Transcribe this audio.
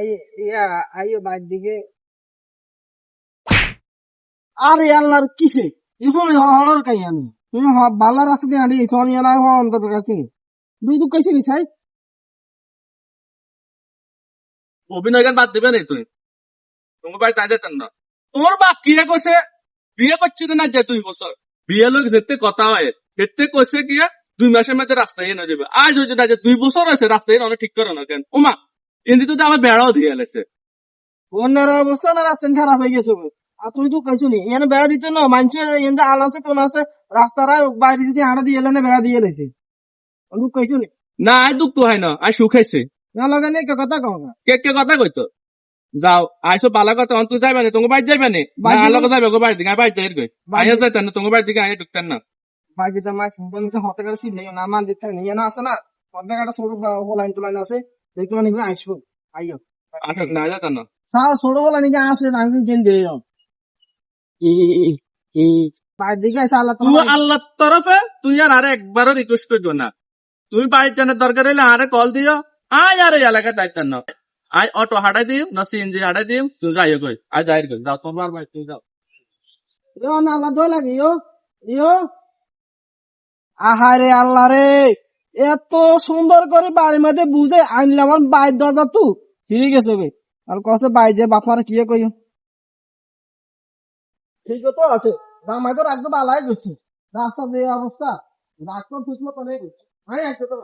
বাদ দিবে নি তুই? তোমার তাই বাপ কি কইছে? বিয়ে করছে না যে দুই বছর? বিয়ে লোক যেতে কথা হয়। যেতে কইছে কি দুই মাসের মধ্যে রাস্তায় এনে যাবে আজ হয়েছে দুই বছর আছে রাস্তায় অনেক ঠিক করে না কেন? ওমা এমনি তো আমার বেড়াও দিয়ে এলেছে অন্যের অবস্থা না রাস্তা খারাপ হয়ে গেছে আর তুই তো কইছো নি এনে বেড়া দিতে না মানুষের এনে আল আছে কোন আছে রাস্তারা বাইরে যদি হাঁটা দিয়ে এলে না বেড়া দিয়ে লেছে তুই কইছো নি না আজ দুঃখ হয় না আজ সুখ হয়েছে না লগা নেই কথা কও না? কে কে কথা কইতো যাও আইসো বালা কথা অন্ত যাইবে না তোমার বাড়ি যাইবে না বাড়ি আলোক যাবে গো বাড়ি দিকে বাড়ি যাই গই বাড়ি- আইয়া যাইতেন না তোমার বাড়ি দিকে আইয়া ঢুকতেন না। বাইরে তো মাছ হতে গেলে সিল না মান দিতে না আছে না? অন্য একটা ছোট লাইন টু লাইন আছে। দেখতে মানে এগুলো আসব। আইও আচ্ছা না নাকি আমি কিন দিয়ে বাইরে দিকে আছে আল্লাহ তুই আল্লাহর তরফে তুই আর আরে একবারও রিকোয়েস্ট করব না। তুমি বাড়ির জানার দরকার হলে আরে কল দিও। আয় আরে এলাকায় দায়িত্ব না। আয় অটো হাঁটাই দিও না সিএনজি হাঁটাই দিও তুই যাই গই আয় যাই গই যাও তোমার বাড়ি তুই যাও। তোমার না আল্লাহ দোয়া লাগে ইয়ো। ইয়ো। আহারে আল্লাহ রে। এত সুন্দর করে বাড়ির মধ্যে বুঝে আনলে আমার বাইর দরজা তু। ঠিক আছে ভাই আর কসে বাই যে বাপার কি কই ঠিক তো আছে। তো বালাই রাস্তা যে অবস্থা। রাখতে খুশলো তো নেই একটা তো